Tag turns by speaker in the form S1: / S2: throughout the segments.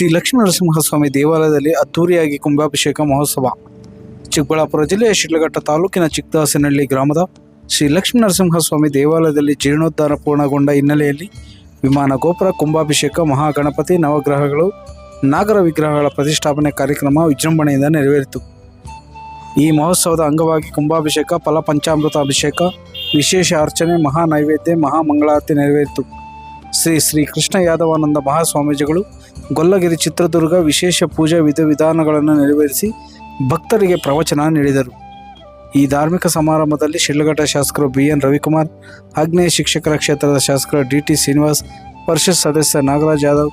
S1: ಶ್ರೀ ಲಕ್ಷ್ಮೀ ನರಸಿಂಹಸ್ವಾಮಿ ದೇವಾಲಯದಲ್ಲಿ ಅದ್ದೂರಿಯಾಗಿ ಕುಂಭಾಭಿಷೇಕ ಮಹೋತ್ಸವ. ಚಿಕ್ಕಬಳ್ಳಾಪುರ ಜಿಲ್ಲೆಯ ಶಿಡ್ಲಘಟ್ಟ ತಾಲೂಕಿನ ಚಿಕ್ಕದಾಸನಹಳ್ಳಿ ಗ್ರಾಮದ ಶ್ರೀ ಲಕ್ಷ್ಮೀ ನರಸಿಂಹಸ್ವಾಮಿ ದೇವಾಲಯದಲ್ಲಿ ಜೀರ್ಣೋದ್ಧಾರ ಪೂರ್ಣಗೊಂಡ ಹಿನ್ನೆಲೆಯಲ್ಲಿ ವಿಮಾನ ಗೋಪುರ, ಕುಂಭಾಭಿಷೇಕ, ಮಹಾಗಣಪತಿ, ನವಗ್ರಹಗಳು, ನಾಗರ ವಿಗ್ರಹಗಳ ಪ್ರತಿಷ್ಠಾಪನೆ ಕಾರ್ಯಕ್ರಮ ವಿಜೃಂಭಣೆಯಿಂದ ನೆರವೇರಿತು. ಈ ಮಹೋತ್ಸವದ ಅಂಗವಾಗಿ ಕುಂಭಾಭಿಷೇಕ ಫಲ ಪಂಚಾಮೃತ ಅಭಿಷೇಕ ವಿಶೇಷ ಅರ್ಚನೆ ಮಹಾ ನೈವೇದ್ಯ ಮಹಾಮಂಗಳಾರತಿ ನೆರವೇರಿತು. ಶ್ರೀ ಶ್ರೀ ಕೃಷ್ಣ ಯಾದವಾನಂದ ಮಹಾಸ್ವಾಮೀಜಿಗಳು ಗೊಲ್ಲಗಿರಿ ಚಿತ್ರದುರ್ಗ ವಿಶೇಷ ಪೂಜಾ ವಿಧಿವಿಧಾನಗಳನ್ನು ನೆರವೇರಿಸಿ ಭಕ್ತರಿಗೆ ಪ್ರವಚನ ನೀಡಿದರು. ಈ ಧಾರ್ಮಿಕ ಸಮಾರಂಭದಲ್ಲಿ ಶಿಡ್ಲಘಟ್ಟ ಶಾಸಕರು ಬಿ ಎನ್ ರವಿಕುಮಾರ್, ಆಗ್ನೇಯ ಶಿಕ್ಷಕರ ಕ್ಷೇತ್ರದ ಶಾಸಕರು ಡಿ ಟಿ ಶ್ರೀನಿವಾಸ್, ಪರಿಷತ್ ಸದಸ್ಯ ನಾಗರಾಜ್ ಯಾದವ್,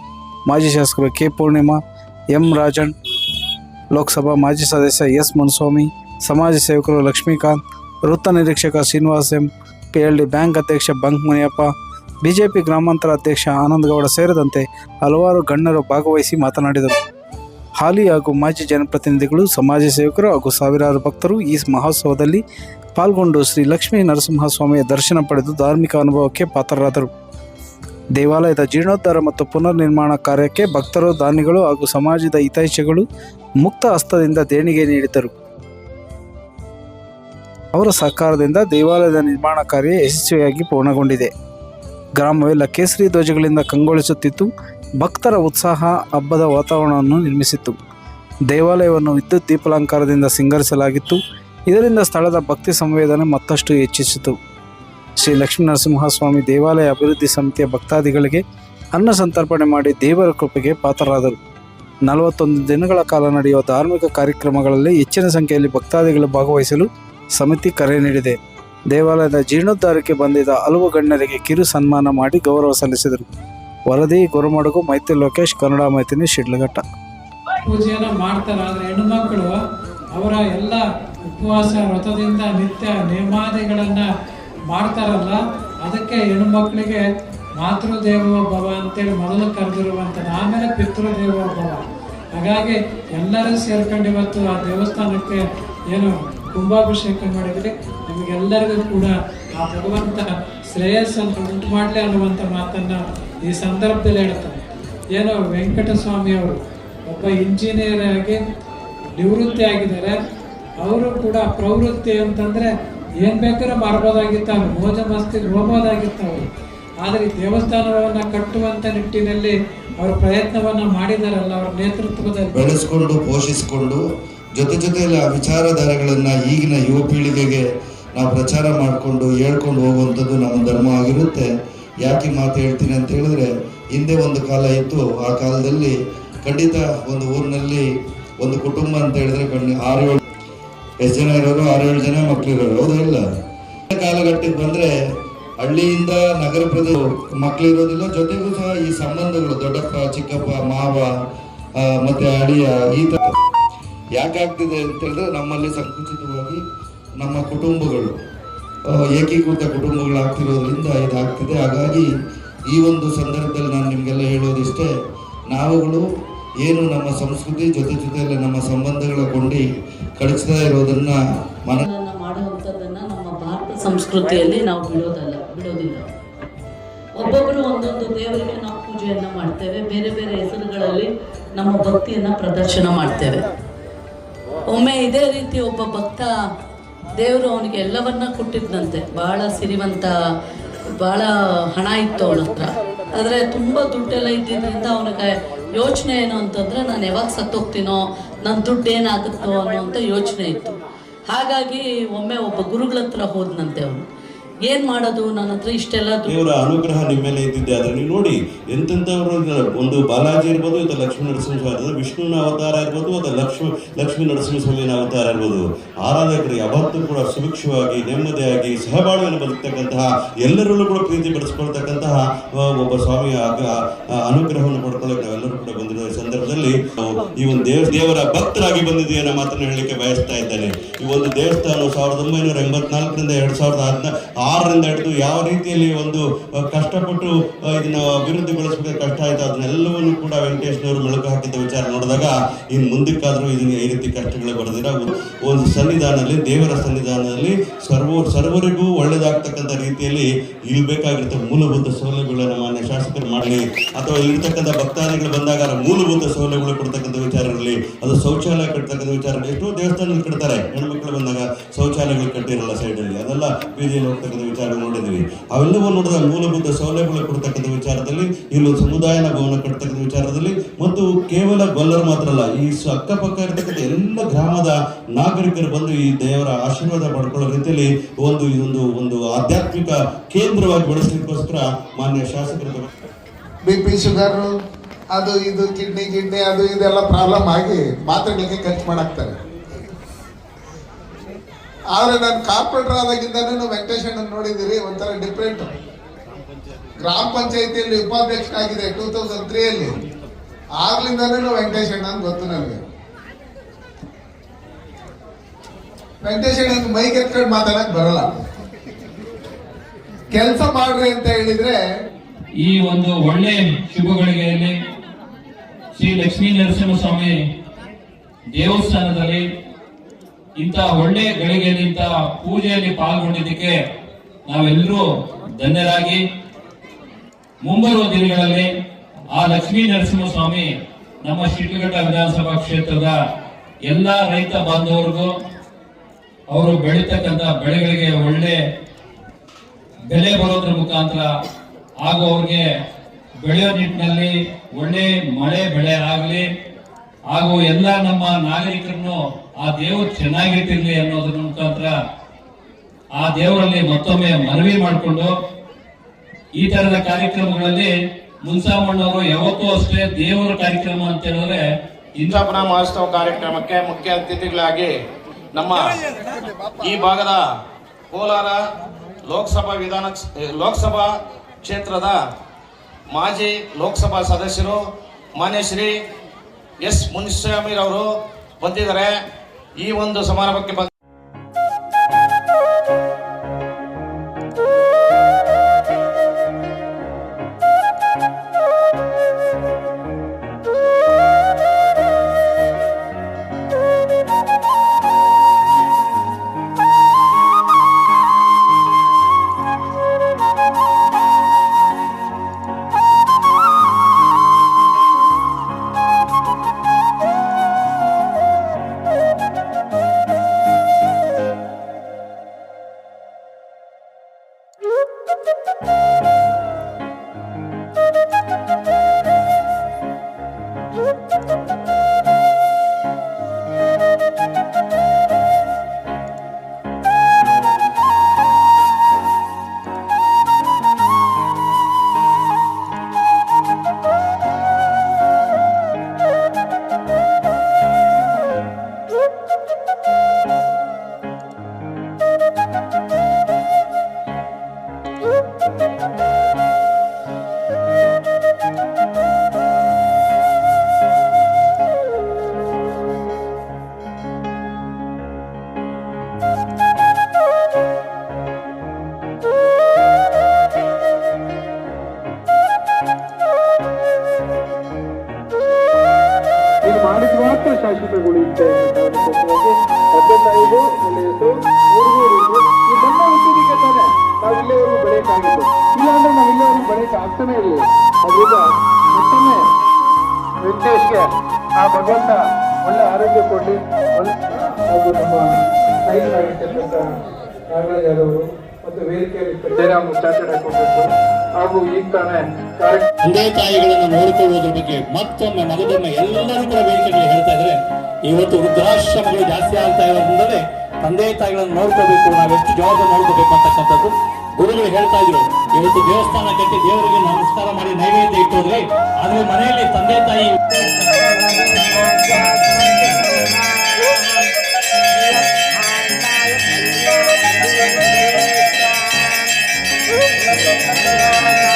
S1: ಮಾಜಿ ಶಾಸಕರು ಕೆ ಪೂರ್ಣಿಮಾ, ಎಂ ರಾಜನ್ ಲೋಕಸಭಾ ಮಾಜಿ ಸದಸ್ಯ ಎಸ್ ಮುನ್ಸ್ವಾಮಿ, ಸಮಾಜ ಸೇವಕರು ಲಕ್ಷ್ಮೀಕಾಂತ್, ವೃತ್ತ ನಿರೀಕ್ಷಕ ಶ್ರೀನಿವಾಸ್ ಎಂ, ಪಿ ಬ್ಯಾಂಕ್ ಅಧ್ಯಕ್ಷ ಬಂಕ್ ಮುನಿಯಪ್ಪ ಬಿಜೆಪಿ ಗ್ರಾಮಾಂತರ ಅಧ್ಯಕ್ಷ ಆನಂದಗೌಡ ಸೇರಿದಂತೆ ಹಲವಾರು ಗಣ್ಯರು ಭಾಗವಹಿಸಿ ಮಾತನಾಡಿದರು. ಹಾಲಿ ಹಾಗೂ ಮಾಜಿ ಜನಪ್ರತಿನಿಧಿಗಳು, ಸಮಾಜ ಸೇವಕರು ಹಾಗೂ ಸಾವಿರಾರು ಭಕ್ತರು ಈ ಮಹೋತ್ಸವದಲ್ಲಿ ಪಾಲ್ಗೊಂಡು ಶ್ರೀ ಲಕ್ಷ್ಮೀ ನರಸಿಂಹಸ್ವಾಮಿಯ ದರ್ಶನ ಪಡೆದು ಧಾರ್ಮಿಕ ಅನುಭವಕ್ಕೆ ಪಾತ್ರರಾದರು. ದೇವಾಲಯದ ಜೀರ್ಣೋದ್ಧಾರ ಮತ್ತು ಪುನರ್ ನಿರ್ಮಾಣ ಕಾರ್ಯಕ್ಕೆ ಭಕ್ತರು, ದಾನಿಗಳು ಹಾಗೂ ಸಮಾಜದ ಹಿತೈಷಿಗಳು ಮುಕ್ತ ಹಸ್ತದಿಂದ ದೇಣಿಗೆ ನೀಡಿದರು. ಅವರ ಸಹಕಾರದಿಂದ ದೇವಾಲಯದ ನಿರ್ಮಾಣ ಕಾರ್ಯ ಯಶಸ್ವಿಯಾಗಿ ಪೂರ್ಣಗೊಂಡಿದೆ. ಗ್ರಾಮವೆಲ್ಲ ಕೇಸರಿ ಧ್ವಜಗಳಿಂದ ಕಂಗೊಳಿಸುತ್ತಿತ್ತು. ಭಕ್ತರ ಉತ್ಸಾಹ, ಹಬ್ಬದ ವಾತಾವರಣವನ್ನು ನಿರ್ಮಿಸಿತ್ತು. ದೇವಾಲಯವನ್ನು ವಿದ್ಯುತ್ ದೀಪಾಲಂಕಾರದಿಂದ ಸಿಂಗರಿಸಲಾಗಿತ್ತು. ಇದರಿಂದ ಸ್ಥಳದ ಭಕ್ತಿ ಸಂವೇದನೆ ಮತ್ತಷ್ಟು ಹೆಚ್ಚಿಸಿತು. ಶ್ರೀ ಲಕ್ಷ್ಮೀನರಸಿಂಹಸ್ವಾಮಿ ದೇವಾಲಯ ಅಭಿವೃದ್ಧಿ ಸಮಿತಿಯ ಭಕ್ತಾದಿಗಳಿಗೆ ಅನ್ನ ಸಂತರ್ಪಣೆ ಮಾಡಿ ದೇವರ ಕೃಪೆಗೆ ಪಾತ್ರರಾದರು. ನಲವತ್ತೊಂದು ದಿನಗಳ ಕಾಲ ನಡೆಯುವ ಧಾರ್ಮಿಕ ಕಾರ್ಯಕ್ರಮಗಳಲ್ಲಿ ಹೆಚ್ಚಿನ ಸಂಖ್ಯೆಯಲ್ಲಿ ಭಕ್ತಾದಿಗಳು ಭಾಗವಹಿಸಲು ಸಮಿತಿ ಕರೆ ನೀಡಿದೆ. ದೇವಾಲಯದ ಜೀರ್ಣೋದ್ಧಾರಕ್ಕೆ ಬಂದಿದ್ದ ಹಲವು ಗಣ್ಯರಿಗೆ ಕಿರು ಸನ್ಮಾನ ಮಾಡಿ ಗೌರವ ಸಲ್ಲಿಸಿದರು. ವರದಿ, ಗುರುಮಡುಗು, ಮೈತ್ರಿ ಲೋಕೇಶ್, ಕನ್ನಡ ಮೈತ್ರಿ, ಶಿಡ್ಲಘಟ್ಟ.
S2: ಪೂಜೆಯನ್ನು ಮಾಡ್ತಾರೆ, ಆದರೆ ಹೆಣ್ಣುಮಕ್ಕಳು ಅವರ ಎಲ್ಲ ಉಪವಾಸ, ವ್ರತದಿಂದ ನಿತ್ಯ ನೇಮಾದಿಗಳನ್ನು ಮಾಡ್ತಾರಲ್ಲ, ಅದಕ್ಕೆ ಹೆಣ್ಣುಮಕ್ಕಳಿಗೆ ಮಾತೃದೇವೋ ಭವ ಅಂತೇಳಿ ಮೊದಲು ಕರೆದಿರುವಂತ ಆಮೇಲೆ ಪಿತೃದೇವೋ ಭವ. ಹಾಗಾಗಿ ಎಲ್ಲರೂ ಸೇರ್ಕೊಂಡು ಇವತ್ತು ಆ ದೇವಸ್ಥಾನಕ್ಕೆ ಏನು ಕುಂಭಾಭಿಷೇಕ ಮಾಡಿದರೆ ನಮಗೆಲ್ಲರಿಗೂ ಕೂಡ ಆ ಭಗವಂತ ಶ್ರೇಯಸ್ಸನ್ನು ಉಂಟು ಮಾಡಲಿ ಅನ್ನುವಂಥ ಮಾತನ್ನು ಈ ಸಂದರ್ಭದಲ್ಲಿ ಹೇಳ್ತಾರೆ. ಏನೋ ವೆಂಕಟಸ್ವಾಮಿ ಅವರು ಒಬ್ಬ ಇಂಜಿನಿಯರ್ ಆಗಿ ನಿವೃತ್ತಿ ಆಗಿದ್ದಾರೆ. ಅವರು ಕೂಡ ಪ್ರವೃತ್ತಿ ಅಂತಂದರೆ ಏನು ಬೇಕಾದ್ರೂ ಮಾಡ್ಬೋದಾಗಿತ್ತು ಅವ್ರು ಮೋಜ ಮಸ್ತಿ ಹೋಗ್ಬೋದಾಗಿತ್ತು. ಅವರು ಆದರೆ ದೇವಸ್ಥಾನವನ್ನು ಕಟ್ಟುವಂಥ ನಿಟ್ಟಿನಲ್ಲಿ ಅವರು ಪ್ರಯತ್ನವನ್ನು ಮಾಡಿದಾರಲ್ಲ, ಅವರ ನೇತೃತ್ವದಲ್ಲಿ.
S3: ಬೆಳೆಸ್ಕೊಂಡು ಪೋಷಿಸಿಕೊಂಡು ಜೊತೆ ಜೊತೆಯಲ್ಲಿ ಆ ವಿಚಾರಧಾರೆಗಳನ್ನು ಈಗಿನ ಯುವ ಪೀಳಿಗೆಗೆ ನಾವು ಪ್ರಚಾರ ಮಾಡಿಕೊಂಡು ಹೇಳ್ಕೊಂಡು ಹೋಗುವಂಥದ್ದು ನಮ್ಮ ಧರ್ಮ ಆಗಿರುತ್ತೆ. ಯಾಕೆ ಮಾತು ಹೇಳ್ತೀನಿ ಅಂತ ಹೇಳಿದ್ರೆ, ಹಿಂದೆ ಒಂದು ಕಾಲ ಇತ್ತು, ಆ ಕಾಲದಲ್ಲಿ ಖಂಡಿತ ಒಂದು ಊರಿನಲ್ಲಿ ಒಂದು ಕುಟುಂಬ ಅಂತ ಹೇಳಿದ್ರೆ ಕಣ್ಣು ಆರು ಏಳು ಎಷ್ಟು ಜನ ಇರೋರು? ಆರು ಏಳು ಜನ ಮಕ್ಳು ಇರೋರು ಹೌದಾ ಇಲ್ಲ? ಕಾಲಘಟ್ಟಕ್ಕೆ ಬಂದ್ರೆ ಹಳ್ಳಿಯಿಂದ ನಗರ ಪ್ರದೇಶ ಮಕ್ಳು ಇರೋದಿಲ್ಲ ಜೊತೆಗೂ ಸಹ ಈ ಸಂಬಂಧಗಳು, ದೊಡ್ಡಪ್ಪ, ಚಿಕ್ಕಪ್ಪ, ಮಾವ ಮತ್ತು ಅಳಿಯ ಈ ತರ ಯಾಕಾಗ್ತಿದೆ ಅಂತ ಹೇಳಿದ್ರೆ ನಮ್ಮಲ್ಲಿ ಸಂಕುಚಿತವಾಗಿ ನಮ್ಮ ಕುಟುಂಬಗಳು ಏಕೀಕೃತ ಕುಟುಂಬಗಳಾಗ್ತಿರೋದ್ರಿಂದ ಇದಾಗ್ತಿದೆ. ಹಾಗಾಗಿ ಈ ಒಂದು ಸಂದರ್ಭದಲ್ಲಿ ನಾನು ನಿಮಗೆಲ್ಲ ಹೇಳೋದಿಷ್ಟೇ, ನಾವುಗಳು ಏನು ನಮ್ಮ ಸಂಸ್ಕೃತಿ ಜೊತೆ ಜೊತೆಯಲ್ಲಿ ನಮ್ಮ ಸಂಬಂಧಗಳ ಕೊಂಡಿ ಕಳಿಸ್ತಾ ಇರೋದನ್ನ ಮನ
S4: ಮಾಡುವಂಥದ್ದನ್ನು ನಮ್ಮ ಭಾರತ ಸಂಸ್ಕೃತಿಯಲ್ಲಿ ನಾವು ಬಿಡೋದಲ್ಲ, ಬಿಡೋದಿಲ್ಲ. ಒಬ್ಬೊಬ್ಬರು ಒಂದೊಂದು ದೇವರಿಗೆ ನಾವು ಪೂಜೆಯನ್ನು ಮಾಡ್ತೇವೆ, ಬೇರೆ ಬೇರೆ ಹೆಸರುಗಳಲ್ಲಿ ನಮ್ಮ ಭಕ್ತಿಯನ್ನು ಪ್ರದರ್ಶನ ಮಾಡ್ತೇವೆ. ಒಮ್ಮೆ ಇದೇ ರೀತಿ ಒಬ್ಬ ಭಕ್ತ ದೇವರು ಅವನಿಗೆ ಎಲ್ಲವನ್ನ ಕೊಟ್ಟಿದ್ದಂತೆ ಬಹಳ ಸಿರಿವಂತ ಬಹಳ ಹಣ ಇತ್ತು ಅವಳ ಹತ್ರ. ಆದರೆ ತುಂಬ ದುಡ್ಡೆಲ್ಲ ಇದ್ದಿದ್ದರಿಂದ ಅವನಿಗೆ ಯೋಚನೆ ಏನು ಅಂತಂದ್ರೆ, ನಾನು ಯಾವಾಗ ಸತ್ತೋಗ್ತೀನೋ ನನ್ನ ದುಡ್ಡು ಏನಾಗುತ್ತೋ ಅಂತ ಯೋಚನೆ ಇತ್ತು. ಹಾಗಾಗಿ ಒಮ್ಮೆ ಒಬ್ಬ ಗುರುಗಳ ಹತ್ರ ಹೋದನಂತೆ ಅವನು. ಏನು ಮಾಡೋದು? ನನ್ನ ಹತ್ರ ಇಷ್ಟೆಲ್ಲ
S5: ದೇವರ ಅನುಗ್ರಹ ನಿಮ್ಮ ಮೇಲೆ ಇದ್ದಿದ್ದೆ. ನೀವು ನೋಡಿ ಇದ್ದಾರೆ. ಒಂದು ಬಾಲಾಜಿ ಇರ್ಬೋದು, ಅಥವಾ ಲಕ್ಷ್ಮೀ ನರಸಿಂಹ ವಿಷ್ಣುವಿನ ಅವತಾರ ಇರ್ಬೋದು, ಅಥವಾ ಲಕ್ಷ್ಮೀ ಲಕ್ಷ್ಮೀ ನರಸಿಂಹಸ್ವಾಮಿನ ಅವತಾರ ಇರ್ಬೋದು. ಆರಾಧಕರಿಗೆ ಅವತ್ತು ಕೂಡ ಸುಭಿಕ್ಷವಾಗಿ, ನೆಮ್ಮದಿಯಾಗಿ ಸಹಬಾಳ್ವೆಯನ್ನು ಬದುಕ್ತಕ್ಕಂತಹ, ಎಲ್ಲರಲ್ಲೂ ಕೂಡ ಪ್ರೀತಿ ಬೆಳೆಸ್ಕೊಳ್ತಕ್ಕಂತಹ ಒಬ್ಬ ಸ್ವಾಮಿಯ ಅನುಗ್ರಹವನ್ನು ಪಡ್ಕೊಳ್ಳೋಕೆ ನಾವೆಲ್ಲರೂ ಕೂಡ ಬಂದಿರೋ ಈ ಸಂದರ್ಭದಲ್ಲಿ ಈ ಒಂದು ದೇವ, ದೇವರ ಭಕ್ತರಾಗಿ ಬಂದಿದ್ದೀವಿ ಅನ್ನೋ ಮಾತನ್ನು ಹೇಳಲಿಕ್ಕೆ ಬಯಸ್ತಾ ಇದ್ದೇನೆ. ಈ ಒಂದು ದೇವಸ್ಥಾನ ಸಾವಿರದ ಒಂಬೈನೂರ ಎಂಬತ್ನಾಲ್ಕರಿಂದ ಎರಡು ಸಾವಿರದ ಹದಿನ, ಆರರಿಂದ ಹಿಡಿದು ಯಾವ ರೀತಿಯಲ್ಲಿ ಒಂದು ಕಷ್ಟಪಟ್ಟು ಇದನ್ನು ಅಭಿವೃದ್ಧಿಗೊಳಿಸಬೇಕು, ಕಷ್ಟ ಆಯಿತು ಅದನ್ನೆಲ್ಲವನ್ನು ಕೂಡ ವೆಂಕಟೇಶ್ನವರು ಮೆಲುಕು ಹಾಕಿದ ವಿಚಾರ ನೋಡಿದಾಗ ಇನ್ನು ಮುಂದಕ್ಕಾದರೂ ಇದನ್ನ ಈ ರೀತಿ ಕಷ್ಟಗಳು ಬರೆದಿರ, ಒಂದು ಸನ್ನಿಧಾನದಲ್ಲಿ, ದೇವರ ಸನ್ನಿಧಾನದಲ್ಲಿ ಸರ್ವ, ಸರ್ವರಿಗೂ ಒಳ್ಳೇದಾಗ್ತಕ್ಕಂಥ ರೀತಿಯಲ್ಲಿ ಇಲ್ಲಿ ಮೂಲಭೂತ ಸೌಲಭ್ಯಗಳನ್ನು ಮಾನ್ಯ ಶಾಸಕರು ಮಾಡಲಿ. ಅಥವಾ ಇಲ್ಲಿರ್ತಕ್ಕಂಥ ಭಕ್ತಾದಿಗಳು ಬಂದಾಗ ಮೂಲಭೂತ ಮೂಲಭೂತ ಸೌಲಭ್ಯಗಳು ಕೊಡ್ತಕ್ಕಂಥ ಇರಲಿ, ಅದು ಶೌಚಾಲಯ ಕಟ್ತಕ್ಕಂಥ ವಿಚಾರ. ಎಷ್ಟೋ ದೇವಸ್ಥಾನಗಳು ಕಟ್ತಾರೆ. ಹೆಣ್ಮಕ್ಳು ಬಂದಾಗ ಶೌಚಾಲಯಗಳು ಕಟ್ಟಿರಲ್ಲ ಸೈಡಲ್ಲಿ ಅದೆಲ್ಲ ಬೀದಿಯಲ್ಲಿ ಹೋಗ್ತಕ್ಕಂಥ ವಿಚಾರ ನೋಡಿದ್ದೀವಿ. ಅವೆಲ್ಲವೂ ನೋಡಿದ ಮೂಲಭೂತ ಸೌಲಭ್ಯಗಳು ಕೊಡ್ತಕ್ಕಂಥ ವಿಚಾರದಲ್ಲಿ, ಇಲ್ಲೊಂದು ಸಮುದಾಯನ ಭವನ ಕಟ್ತಕ್ಕಂಥ ವಿಚಾರದಲ್ಲಿ, ಮತ್ತು ಕೇವಲ ಗೊಲ್ಲರು ಮಾತ್ರ ಅಲ್ಲ, ಈ ಅಕ್ಕಪಕ್ಕ ಇರತಕ್ಕಂಥ ಎಲ್ಲ ಗ್ರಾಮದ ನಾಗರಿಕರು ಬಂದು ಈ ದೇವರ ಆಶೀರ್ವಾದ ಪಡ್ಕೊಳ್ಳೋ ರೀತಿಯಲ್ಲಿ ಒಂದು ಇದೊಂದು, ಒಂದು ಆಧ್ಯಾತ್ಮಿಕ ಕೇಂದ್ರವಾಗಿ ಬೆಳೆಸಲಿಕ್ಕೋಸ್ಕರ ಮಾನ್ಯ ಶಾಸಕರು
S6: ಬಿ. ಪಿ. ಶುಗರು ಅದು ಇದು ಕಿಡ್ನಿ ಕಿಡ್ನಿ, ಅದು ಇದೆಲ್ಲ ಪ್ರಾಬ್ಲಮ್ ಆಗಿ ಮಾತ್ರೆಗಳಿಗೆ ಖರ್ಚು ಮಾಡಾಕ್ತಾರೆ. ಆದ್ರೆ ನಾನು ಕಾರ್ಪೊರೇಟರ್ ಆದಾಗಿಂದನೂ ವೆಂಕಟೇಶನ್ ನೋಡಿದಿರಿ ಒಂಥರ ಡಿಫ್ರೆಂಟ್ ಗ್ರಾಮ ಪಂಚಾಯತಿಯಲ್ಲಿ ಉಪಾಧ್ಯಕ್ಷನಾಗಿದೆ ಟೂ ತೌಸಂಡ್ ತ್ರೀಯಲ್ಲಿ. ವೆಂಕಟೇಶ್ ವೆಂಕಟೇಶಣ್ಣ ಅಂತ ಗೊತ್ತು ನನಗೆ. ವೆಂಕಟೇಶಣ್ಣ ಮೈಕ್ ಎತ್ಕೊಂಡು ಮಾತಾಡಕ್ ಬರಲ್ಲ. ಕೆಲಸ ಮಾಡ್ರಿ ಅಂತ ಹೇಳಿದ್ರೆ
S7: ಈ ಒಂದು ಒಳ್ಳೆ ಶುಭ ಗಳಿಗೆಯಲ್ಲಿ ಶ್ರೀ ಲಕ್ಷ್ಮೀ ನರಸಿಂಹಸ್ವಾಮಿ ದೇವಸ್ಥಾನದಲ್ಲಿ ಇಂಥ ಒಳ್ಳೆ ಗಳಿಗೆಯಲ್ಲಿ ಇಂಥ ಪೂಜೆಯಲ್ಲಿ ಪಾಲ್ಗೊಂಡಿದ್ದಕ್ಕೆ ನಾವೆಲ್ಲರೂ ಧನ್ಯರಾಗಿ ಮುಂಬರುವ ದಿನಗಳಲ್ಲಿ ಆ ಲಕ್ಷ್ಮೀ ನರಸಿಂಹಸ್ವಾಮಿ ನಮ್ಮ ಶಿಡ್ಲಘಟ್ಟ ವಿಧಾನಸಭಾ ಕ್ಷೇತ್ರದ ಎಲ್ಲ ರೈತ ಬಾಂಧವರಿಗೂ ಅವರು ಬೆಳೀತಕ್ಕಂಥ ಬೆಳೆಗಳಿಗೆ ಒಳ್ಳೆ ಬೆಲೆ ಬರೋದ್ರ ಮುಖಾಂತರ ಹಾಗೂ ಅವ್ರಿಗೆ ಬೆಳೆಯೋ ನಿಟ್ಟಿನಲ್ಲಿ ಒಳ್ಳೆ ಮಳೆ ಬೆಳೆ ಆಗಲಿ, ಹಾಗೂ ಎಲ್ಲ ನಮ್ಮ ನಾಗರಿಕರನ್ನು ಆ ದೇವರು ಚೆನ್ನಾಗಿಟ್ಟಿರ್ಲಿ ಅನ್ನೋದ್ರ ಮುಖಾಂತರ ಆ ದೇವರಲ್ಲಿ ಮತ್ತೊಮ್ಮೆ ಮನವಿ ಮಾಡಿಕೊಂಡು ಈ ತರದ ಕಾರ್ಯಕ್ರಮಗಳಲ್ಲಿ ಮುನ್ಸಾಮಣ್ಣವರು ಯಾವತ್ತೂ ಅಷ್ಟೇ ದೇವರ ಕಾರ್ಯಕ್ರಮ ಅಂತ ಹೇಳಿದ್ರೆ
S8: ಇಂದಾಪನ ಮಹೋತ್ಸವ ಕಾರ್ಯಕ್ರಮಕ್ಕೆ ಮುಖ್ಯ ಅತಿಥಿಗಳಾಗಿ ನಮ್ಮ ಈ ಭಾಗದ ಕೋಲಾರ ಲೋಕಸಭಾ ವಿಧಾನ ಲೋಕಸಭಾ ಕ್ಷೇತ್ರದ ಮಾಜಿ ಲೋಕಸಭಾ ಸದಸ್ಯರು ಮಾನ್ಯ ಶ್ರೀ ಎಸ್ ಮುನಿಸ್ವಾಮಿರವರು ಬಂದಿದ್ದಾರೆ. ಈ ಒಂದು ಸಮಾರಂಭಕ್ಕೆ ಬಂದ
S9: ಇದು ಮಾಡಿದ ಮಾತ್ರ ಕಾರಣಕ್ಕೋಸ್ಕರವಾಗಿ ತಂದೆ ತಾಯಿಗೂ ಒಳ್ಳೆಯದು ಹುಡುಗರಿಗೂ ಈ ಬಂದ ಹುಟ್ಟಿದಕ್ಕೆ ತಾನೆ ನಾವು ಇಲ್ಲಿವರೆಗೂ ಬೆಳೆಯಕ್ಕಾಗಿತ್ತು ಇಲ್ಲಾಂದ್ರೆ ನಾವು ಇಲ್ಲಿವರೆಗೂ ಬೆಳೆಯಕ್ಕೆ ಆಗ್ತಾನೆ ಇರಲಿಲ್ಲ. ಅದರಿಂದ ಮತ್ತೊಮ್ಮೆ ವೆಂಕಟೇಶ್ಗೆ ಆ ಭಗವಂತ ಒಳ್ಳೆ ಆರೋಗ್ಯ ಕೊಡಲಿ ಒಳ್ಳೆ ಹಾಗೂ ನಮ್ಮ ನಾಯಕರಾಗಿರ್ತಕ್ಕಂಥ ನಾಗರಾಜ್ ಯಾದವ್ ಮತ್ತು ವೇದಿಕೆಯಲ್ಲಿ ಜಯರಾಮ್ ಚಾರ್ಟೆಡ್ ಅಕೌಂಟೆಂಟ್ ಹಾಗೂ ಈಗ ತಾನೇ
S10: ತಂದೆ ತಾಯಿಗಳನ್ನು ನೋಡಿಕೊಳ್ಳುವುದ್ರ ಬಗ್ಗೆ ಮತ್ತೊಮ್ಮೆ ಮಗದೊಮ್ಮೆ ಎಲ್ಲರೂ ಕೂಡ ವೇದಿಕೆಗಳಲ್ಲಿ ಹೇಳ್ತಾ ಇದ್ರೆ ಇವತ್ತು ವೃದ್ಧಾಶ್ರಮಗಳು ಜಾಸ್ತಿ ಆಗ್ತಾ ಇರೋದ್ರಿಂದಲೇ ತಂದೆ ತಾಯಿಗಳನ್ನು ನೋಡ್ಕೋಬೇಕು ನಾವು ಎಷ್ಟು ಜವಾಬ್ದಾರಿ ನೋಡ್ಕೋಬೇಕು ಅಂತಕ್ಕಂಥದ್ದು ಗುರುಗಳು ಹೇಳ್ತಾ ಇದ್ರು. ಇವತ್ತು ದೇವಸ್ಥಾನ ಕಟ್ಟಿ ದೇವರಿಗೆ ನಮಸ್ಕಾರ ಮಾಡಿ ನೈವೇದ್ಯ ಇಟ್ಟೋದ್ರಿ ಆದ್ರೆ ಮನೆಯಲ್ಲಿ ತಂದೆ ತಾಯಿ Thank
S11: Thank you.